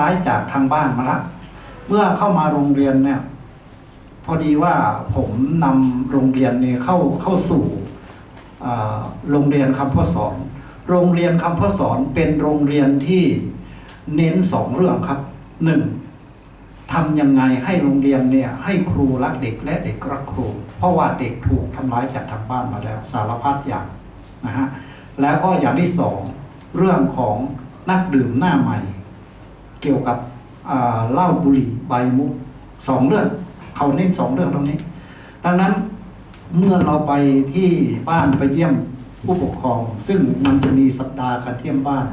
ย้ายจากทางบ้านมาละเมื่อเข้ามาโรงเรียนเนี่ย พอดีว่าผมนำโรงเรียนเนี่ยเข้าเข้าสู่โรงเรียนคำพ่อสอน โรงเรียนคำพ่อสอนเป็นโรงเรียนที่เน้นสองเรื่องครับหนึ่งทำยังไงให้โรงเรียนเนี่ยให้ครูรักเด็กและเด็กรักครู เพราะว่าเด็กถูกทำร้ายจากทางบ้านมาแล้วสารพัดอย่างนะฮะแล้วก็อย่างที่สองเรื่องของนักดื่มหน้าใหม่ เกี่ยวกับเหล้าบุหรี่ใบมุกสองเรื่องเขาเน้นสองเรื่องตรงนี้ ดังนั้นเมื่อเราไปที่บ้านไปเยี่ยมผู้ปกครอง ซึ่งมันจะมีสัปดาห์การเยี่ยมบ้าน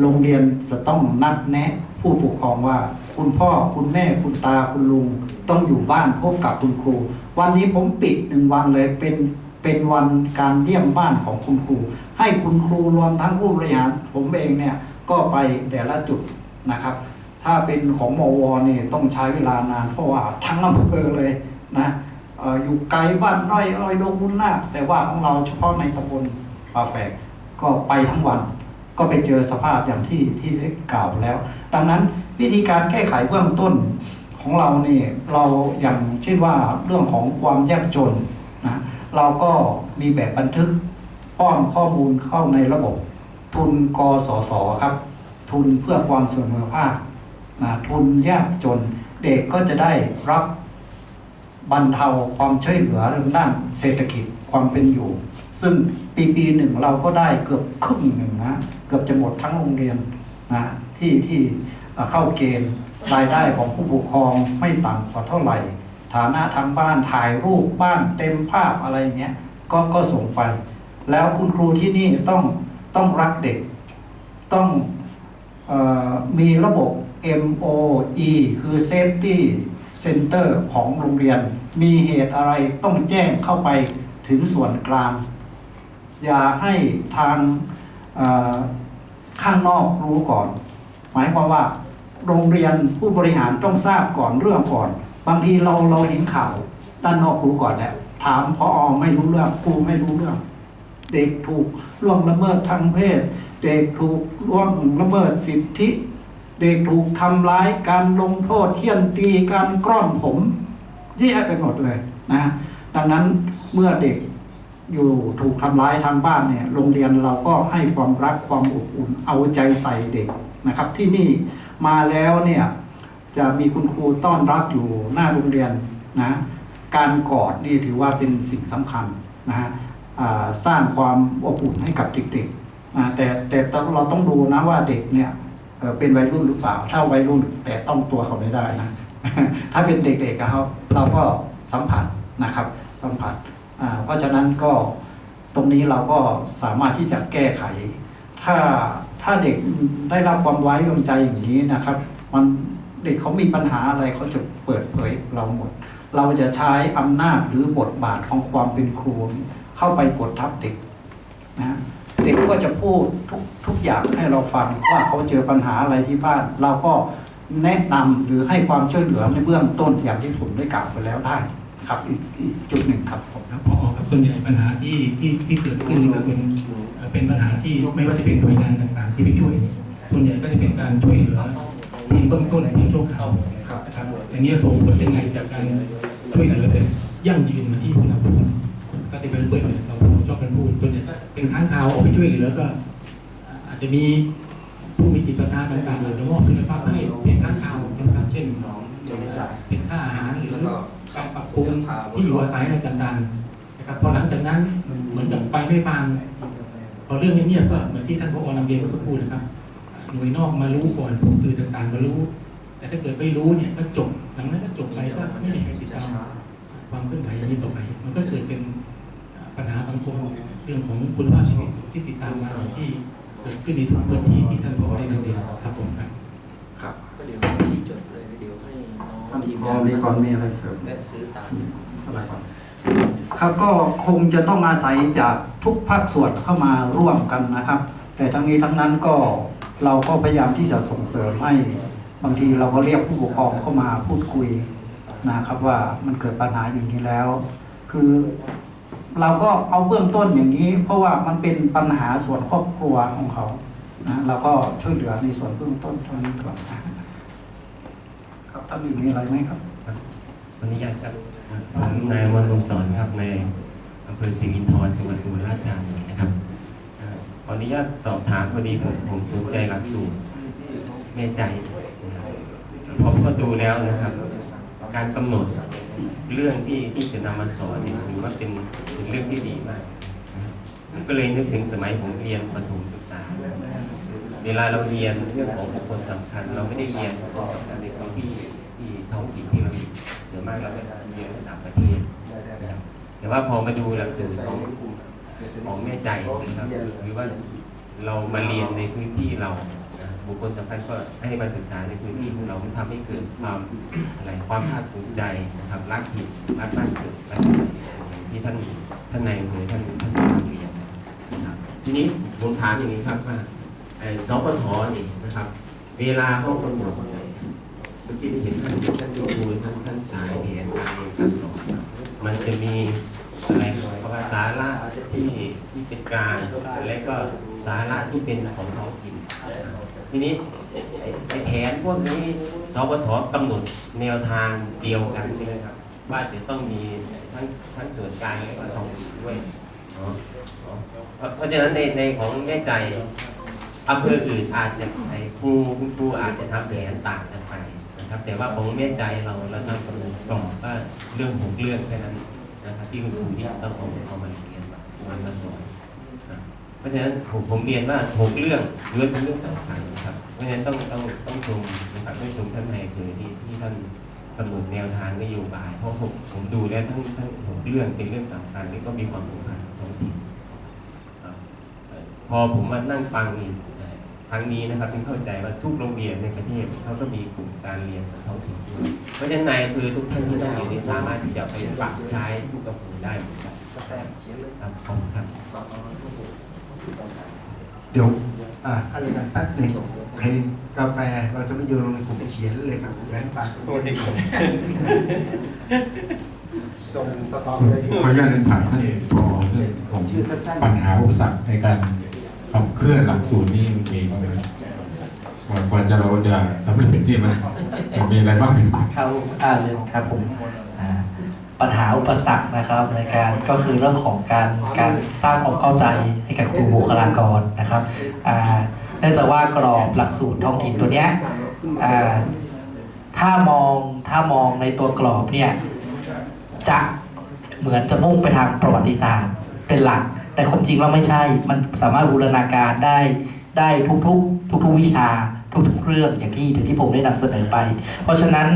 โรงเรียนจะต้องนัดแนะผู้ปกครองว่า คุณพ่อคุณแม่คุณตาคุณลุง ต้องอยู่บ้านพบกับคุณครู วันนี้ผมปิดหนึ่งวันเลยเป็นเป็นวันการเยี่ยมบ้านของคุณครู ให้คุณครูรวมทั้งผู้บริหารผมเองเนี่ยก็ไปแต่ละจุด นะครับ ถ้าเป็นของมวนี่ต้องใช้เวลานานเพราะว่าทั้งอำเภอเลยนะออยู่ไกลบ้านน้อยอ้อยดงบุญนาคแต่ว่าของเราเฉพาะในตำบลป่าแฝกก็ไปทั้งวัน ก็ไปเจอสภาพอย่างที่ที่ได้กล่าวแล้ว ดังนั้นวิธีการแก้ไขเบื้องต้นของเราเนี่ยเราอย่างเช่นว่าเรื่องของความยากจนนะเราก็มีแบบบันทึกป้อนข้อมูลเข้าในระบบทุนกสศครับ ทุนเพื่อความเสมอภาคนะทุนยากจนเด็กก็จะได้รับบรรเทาความช่วยเหลือเรื่องด้านเศรษฐกิจความเป็นอยู่ ซึ่งปีปีหนึ่งเราก็ได้เกือบครึ่งหนึ่งนะเกือบจะหมดทั้งโรงเรียนนะที่ที่เข้าเกณฑ์รายได้ของผู้ปกครองไม่ต่ำกว่าเท่าไหร่ ฐานะทางบ้านถ่ายรูปบ้านเต็มภาพอะไรเงี้ยก็ก็ส่งไป แล้วคุณครูที่นี่ต้องต้องรักเด็ก ต้อง มีระบบ MOE คือ Safety Center ของโรงเรียน มีเหตุอะไรต้องแจ้งเข้าไปถึงส่วนกลาง อย่าให้ทางข้างนอกรู้ก่อน หมายความว่าโรงเรียนผู้บริหารต้องทราบก่อนเรื่องก่อน บางทีเราเราเห็นข่าวด้านนอกรู้ก่อนแหละถามพออไม่รู้เรื่องครูไม่รู้เรื่อง เด็กถูกล่วงละเมิดทางเพศ เด็กถูกล่วงละเมิดสิทธิ เด็กถูกทำร้ายการลงโทษเคี่ยนตีการกล้อนผมแยะไปหมดเลยนะดังนั้นเมื่อเด็กอยู่ถูกทำร้ายทางบ้านเนี่ยโรงเรียนเราก็ให้ความรักความอบอุ่นเอาใจใส่เด็กนะครับ ที่นี่มาแล้วเนี่ยจะมีคุณครูต้อนรับอยู่หน้าโรงเรียนนะการกอดนี่ถือว่าเป็นสิ่งสำคัญนะฮะสร้างความอบอุ่นให้กับเด็กๆ แต่แต่เราต้องดูนะว่าเด็กเนี่ยเป็นวัยรุ่นหรือเปล่า ถ้าวัยรุ่นแต่ต้องตัวเขาไม่ได้นะ ถ้าเป็นเด็กๆครับเราก็สัมผัสนะครับ สัมผัสเพราะฉะนั้นก็ตรงนี้เราก็สามารถที่จะแก้ไข ถ้าถ้าเด็กได้รับความไว้วางใจอย่างนี้นะครับ มันเด็กเขามีปัญหาอะไรเขาจะเปิดเผยเราหมด เราจะใช้อำนาจหรือบทบาทของความเป็นครูเข้าไปกดทับเด็กนะ เด็กก็จะพูดทุกทุกอย่างให้เราฟังว่าเขาเจอปัญหาอะไรที่บ้าน เราก็แนะนำหรือให้ความช่วยเหลือในเบื้องต้นอย่างที่ผมได้กล่าวไปแล้วได้ครับอีกอีกจุดหนึ่งครับผมครับพอครับส่วนใหญ่ปัญหาที่ที่ที่เกิดขึ้นนะเป็นเป็นปัญหาที่ไม่ว่าจะเป็นหน่วยงานต่างๆ ที่ไปช่วย ส่วนใหญ่ก็จะเป็นการช่วยเหลือทีมเบื้องต้นในทีมชั่วคราวนะครับอย่างนี้ส่งผลยังไงจากการช่วยเหลือเป็นยั่งยืนมาที่คุณภาพสติเป็นเปิดเนี่ยเราชอบกันพูดส่วนใหญ่ เป็นข้างข่าวออกไปช่วยเหลือก็ อาจจะมีผู้มีจิตศรัทธาต่างๆอาจจะมอบคุณทรัพย์ให้เป็นข้างข่าวนะครับเช่นเป็นค่าอาหารหรือการปรับปรุงที่อยู่อาศัยอะไรต่างๆนะครับพอหลังจากนั้นเหมือนกับไฟไม่ฟังพอเรื่องเงียบๆก็เหมือนที่ท่านพอนำเรียนเมื่อสักครู่นะครับหน่วยนอกมารู้ก่อนพวกสื่อต่างๆมารู้ แต่ถ้าเกิดไม่รู้เนี่ยก็จบหลังนั้นก็จบไปก็ไม่มีใครติดตามความเคลื่อนไหวอย่างนี้ต่อไป มันก็เกิดเป็นปัญหาสังคม เรื่องของคุณภาพชีวิตที่ติดตามมาที่เกิดขึ้นในทุกพื้นที่ที่ท่านพอได้นำเรียนครับผมครับครับก็เดี๋ยวที่จดเลยเดี๋ยวให้น้ท่าอนงทีมพองานมีก่อนมีอะไรเสริมและซื้อตามอะไรก่อนครับก็คงจะต้องอาศัยจากทุกภาคส่วนเข้ามาร่วมกันนะครับ แต่ทั้งนี้ทั้งนั้นก็เราก็พยายามที่จะส่งเสริมให้บางทีเราก็เรียกผู้ปกครองเข้ามาพูดคุยนะครับว่ามันเกิดปัญหาอย่างนี้แล้ว คือ เราก็เอาเบื้องต้นอย่างนี้ เพราะว่ามันเป็นปัญหาส่วนครอบครัวของเขานะเราก็ช่วยเหลือในส่วนเบื้องต้นเท่านี้ก่อนนะครับท่านอื่นมีอะไรไหมครับขออนุญาตครับผมนายวันลมสอนครับในอำเภอสิรินธรจังหวัดอุบลราชธานีนะครับขออนุญาตสอบถามพอดีผมผมสนใจหลักสูตรแม่ใจนะครับพอพอดูแล้วนะครับ การกำหนด เรื่องที่ที่จะนำมาสอนเนี่ยถือว่าเป็นเป็นเรื่องที่ดีมากก็เลยนึกถึงสมัยผมเรียนประถมศึกษา เวลาเราเรียนเรื่องของบุคคลสำคัญ เราไม่ได้เรียนบุคคลสำคัญในพื้นที่ที่ท้องถิ่นที่เราอยู่ส่วนมากเราจะเรียนระดับประเทศนะครับแต่ว่าพอมาดูหลักสูตรของของแม่ใจนะครับหรือว่าเรามาเรียนในพื้นที่เรา บุคคลสำคัญก็ให้มาศึกษาในพื้นที่ของเรามันทำให้เกิดความอะไรความภาคภูมิใจนะครับรักถิ่นรักบ้านเกิดรักถิ่นที่ท่านท่านในอำเภอท่านท่านเรียนนะครับทีนี้ผมถามอย่างนี้ครับว่าไอ้สปทนี่นะครับ เวลาเขากำหนดเนี่ยเมื่อกี้เห็นท่านท่านดูท่านท่านฉายแผนการเรียนการสอนมันจะมี อะไรภาษาละที่ที่เป็นกลางและก็สาระที่เป็นของท้องถิ่นทีนี้ไอ้แผนพวกนี้สปทกำหนดแนวทางเดียวกันใช่ไหมครับว่าจะต้องมีทั้งทั้งส่วนกลางและก็ท้องถิ่นด้วยเพราะฉะนั้นในในของแม่ใจอำเภออื่นอาจจะไอ้ครูคุณครูอาจจะทำแผนต่างกันไปนะครับ แต่ว่าของแม่ใจเราเราทำกำหนดกรอบว่าเรื่องหกเรื่องแค่นั้น ที่คุณครูที่ต้องเอาเอามาเรียนมามาสอนนะเพราะฉะนั้นผมผมเรียนว่าหกเรื่องล้วนเป็นเรื่องสำคัญนะครับ เพราะฉะนั้นต้องต้องต้องชมนะครับต้องชมท่านนายอำเภอที่ที่ท่านกำหนดแนวทางนโยบาย เพราะผมผมดูแล้วทั้งทั้งหกเรื่องเป็นเรื่องสำคัญและก็มีความผูกพันกับท้องถิ่นพอผมมานั่งฟังอี กเอ่อครั้งนี้นะครับ ถึงเข้าใจว่าทุกโรงเรียนในประเทศเขาก็มีกลุ่มการเรียนของท้องถิ่นด้วยเพราะฉะนั้นนายคือทุกท่านที่นั่งอยู่นี้สามารถที่จะไปปรับใช้ทุกอำเภอได้เหมือนกันครับขอบคุณครับเดี๋ยวอ่าอะไรกันแป๊บหนึ่งเพลงกาแฟเราจะไม่โยนลงในกลุ่มเขียนเลยครับอย่าให้ปากส่งต่อๆเลยขออนุญาตเรียนถามท่านผอเรื่องของชื่อสั้นปัญหาอุปสรรคในการ ขับเคลื่อนหลักสูตรนี่มีบ้างไหมกว่ากว่าจะเราจะสำเร็จนี่มันมันมีอะไรบ้างครับอ่าเลยครับผมอ่าปัญหาอุปสรรคนะครับ ในการก็คือเรื่องของการการสร้างความเข้าใจให้กับครูบุคลากรนะครับอ่าเนื่องจากว่ากรอบหลักสูตรท้องถิ่นตัวเนี้ยอ่าถ้ามองถ้ามองในตัวกรอบเนี่ยจะเหมือนจะมุ่งไปทางประวัติศาสตร์เป็นหลัก แต่ความจริงแล้วไม่ใช่ มันสามารถบูรณาการได้ได้ทุกๆทุกๆวิชาทุกๆเรื่องอย่างที่ที่ผมได้นำเสนอไป เพราะฉะนั้น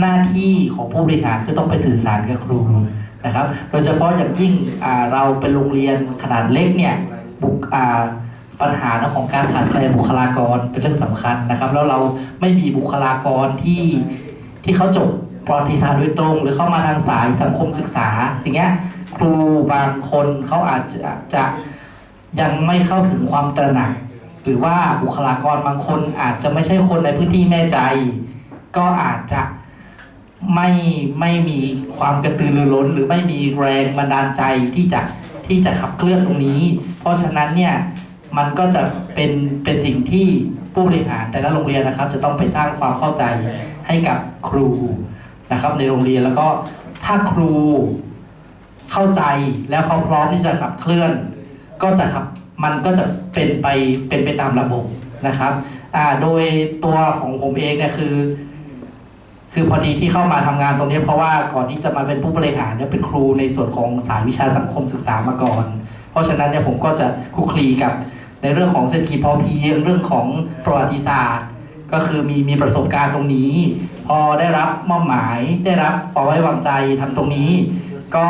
หน้าที่ของผู้บริหารคือต้องไปสื่อสารกับครูนะครับ โดยเฉพาะอย่างยิ่งเราเป็นโรงเรียนขนาดเล็กเนี่ยบุกปัญหาของการขาดแคลนบุคลากรเป็นเรื่องสำคัญนะครับ แล้วเราไม่มีบุคลากรที่ที่เขาจบประวัติศาสตร์โดยตรง หรือเข้ามาทางสายสังคมศึกษาอย่างเงี้ย ครูบางคนเขาอาจจะจะยังไม่เข้าถึงความตระหนัก หรือว่าบุคลากรบางคนอาจจะไม่ใช่คนในพื้นที่แม่ใจ ก็อาจจะไม่ไม่มีความกระตือรือร้น หรือไม่มีแรงบันดาลใจที่จะที่จะขับเคลื่อนตรงนี้ เพราะฉะนั้นเนี่ยมันก็จะเป็นเป็นสิ่งที่ผู้บริหารแต่ละโรงเรียนนะครับ จะต้องไปสร้างความเข้าใจให้กับครูนะครับในโรงเรียนแล้วก็ถ้าครู เข้าใจแล้วเขาพร้อมที่จะขับเคลื่อน ก็จะขับมันก็จะเป็นไปเป็นไปตามระบบนะครับโดยตัวของผมเองเนี่ยคือ คือพอดีที่เข้ามาทำงานตรงนี้ เพราะว่าก่อนที่จะมาเป็นผู้บริหารเนี่ยเป็นครูในส่วนของสายวิชาสังคมศึกษามาก่อน เพราะฉะนั้นเนี่ยผมก็จะคุกคลีกับในเรื่องของเศรษฐกิจพอเพียงเรื่องของประวัติศาสตร์ ก็คือมีมีประสบการณ์ตรงนี้ พอได้รับมอบหมายได้รับความไว้วางใจทำตรงนี้ ก็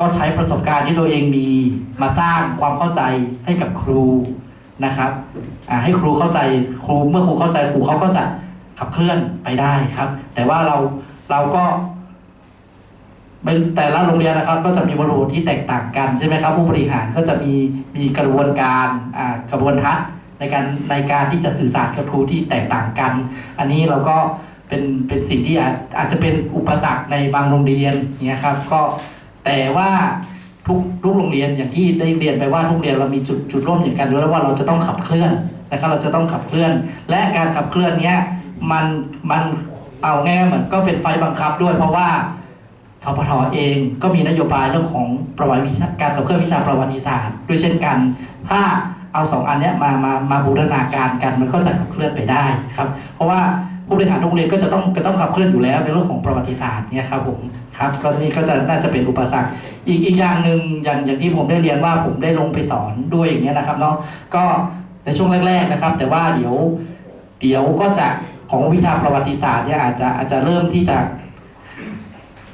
ก็ใช้ประสบการณ์ที่ตัวเองมีมาสร้างความเข้าใจให้กับครูนะครับให้ครูเข้าใจครูเมื่อครูเข้าใจครูเขาก็จะขับเคลื่อนไปได้ครับ แต่ว่าเราเราก็เป็นแต่ละโรงเรียนนะครับ ก็จะมีบริบทที่แตกต่างกันใช่ไหมครับ ผู้บริหารก็จะมีมีกระบวนการกระบวนทัศน์ในการในการที่จะสื่อสารกับครูที่แตกต่างกัน อันนี้เราก็เป็นเป็นสิ่งที่อาจอาจจะเป็นอุปสรรคในบางโรงเรียนเนี่ยครับก็ แต่ว่าทุกทุกโรงเรียนอย่างที่ได้เรียนไปว่าทุกโรงเรียนเรามีจุดจุดร่วมอย่างกันด้วยว่าเราจะต้องขับเคลื่อนนะครับเราจะต้องขับเคลื่อน และการขับเคลื่อนเนี้ยมันมันเอาง่ายเหมือนก็เป็นไฟบังคับด้วย เพราะว่าสพทเองก็มีนโยบายเรื่องของประวัติวิชาการขับเคลื่อนวิชาประวัติศาสตร์ด้วยเช่นกัน ถ้าเอาสองอันเนี้ยมามามาบูรณาการกันมันก็จะขับเคลื่อนไปได้ครับ เพราะว่าผู้บริหารโรงเรียนก็จะต้องก็ต้องขับเคลื่อนอยู่แล้วในเรื่องของประวัติศาสตร์เนี่ยครับผม ครับก็นี่ก็จะน่าจะเป็นอุปสรรค อีกอีกอย่างหนึ่งอย่างอย่างที่ผมได้เรียนว่าผมได้ลงไปสอนด้วยอย่างเงี้ยนะครับเนาะก็ในช่วงแรก ๆนะครับ แต่ว่าเดี๋ยวเดี๋ยวก็จะของวิชาประวัติศาสตร์เนี่ยอาจจะอาจจะเริ่มที่จะ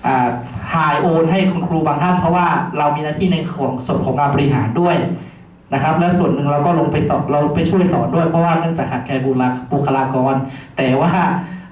อ่ายโอนให้คุณครูบางท่านเพราะว่าเรามีหน้าที่ในของส่วนของการบริหารด้วยนะครับ และส่วนหนึ่งเราก็ลงไปสอนเราไปช่วยสอนด้วยเพราะว่าเนื่องจากขาดแคลนบุคลากร แต่ว่า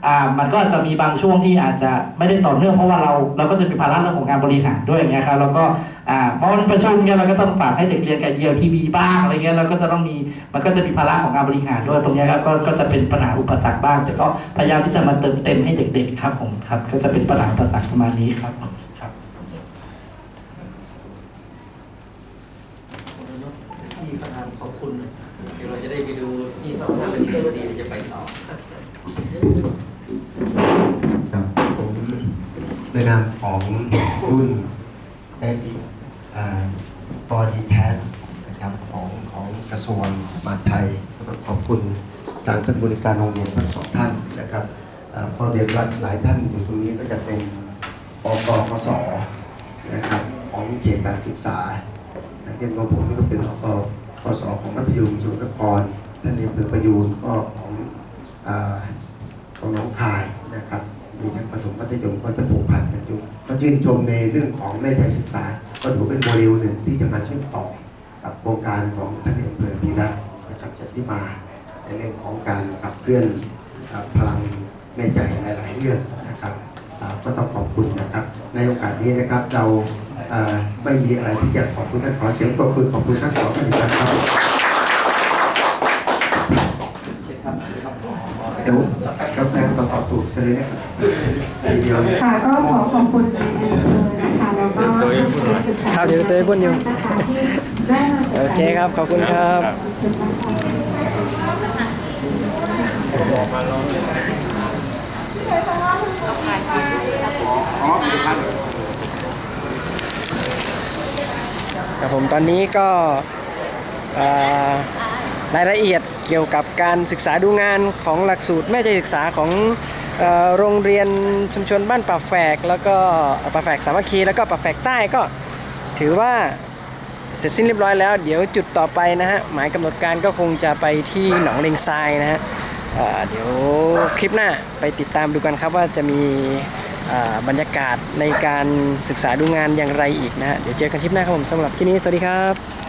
อ่ามันก็จะมีบางช่วงที่อาจจะไม่ได้ต่อเนื่องเพราะว่าเราเราก็จะมีภาระเรื่องของการบริหารด้วยอย่างเงี้ยครับแล้วก็อ่าพอมันประชุมเนี่ยเราก็ต้องฝากให้เด็กเรียนกับเยียวทีวีบ้างอะไรเงี้ยเราก็จะต้องมีมันก็จะมีภาระของการบริหารด้วยตรงเนี้ยครับก็ก็จะเป็นปัญหาอุปสรรคบ้าง แต่ก็พยายามที่จะมาเติมเต็มให้เด็ก ๆ ครับผมครับก็จะเป็นปัญหาอุปสรรคประมาณนี้ครับครับ ที่ประธานขอบคุณนะเดี๋ยวเราจะได้ไปดูที่สองท่านและที่สวัสดีเดี๋ยวจะไปต่อ ครับผม ในนามของรุ่นเอฟบอดีแทสนะครับของของกระทรวงมหาดไทยขอบคุณทางท่านบริการโรงเรียนทั้งสองท่านนะครับพ่อพอเรียนว่าหลายท่านอยู่ตรงนี้ก็จะเป็นอกกสนะครับของเขตการศึกษาอย่างเช่นของผมนี่ก็เป็นอกกสของมัธยมสุนทรครท่านเรียนเป็นประยูนก็ของของน้องคายนะครับมีทั้งประถมมัธยมก็จะ ชื่นชมในเรื่องของแม่ใจศึกษา ก็ถือเป็นโมเดลหนึ่งที่จะมาช่วยต่อกับโครงการของท่านนายอำเภอพีรัตน์นะครับจัดที่มาในเรื่องของการขับเคลื่อนอ่าพลังแม่ใจในหลายเรื่องนะครับอ่าก็ต้องขอบคุณนะครับ ในโอกาสนี้นะครับเราอ่าไม่มีอะไรที่จะขอบคุณท่านขอเสียงปรบมือขอบคุณทั้งสองท่านอีกครั้งครับเดี๋ยวกาแฟต่อต่อตูดกันเลยนะครับทีเดียวเลย ค่ะก็ขอขอบคุณนอำเภอนะคะแล้วก็ศึกษาครับเดี๋ยวเต้ยพ่นอยู่นะคะที่ได้มาศึกษาโอเคครับ ขอบคุณครับจุดประสงค์ครับผมตอนนี้ก็เอ่อรายละเอียดเกี่ยวกับการศึกษาดูงานของหลักสูตรแม่ใจศึกษาของเอ่อ โรงเรียนชุมชนบ้านป่าแฝก แล้วก็ป่าแฝกสามัคคีแล้วก็ป่าแฝกใต้ก็ถือว่าเสร็จสิ้นเรียบร้อยแล้ว เดี๋ยวจุดต่อไปนะฮะหมายกำหนดการก็คงจะไปที่หนองเลงทรายนะฮะเเดี๋ยวคลิปหน้าไปติดตามดูกันครับว่าจะมีบรรยากาศในการศึกษาดูงานอย่างไรอีกนะฮะเดี๋ยวเจอกันคลิปหน้าครับผมสำหรับที่นี้สวัสดีครับ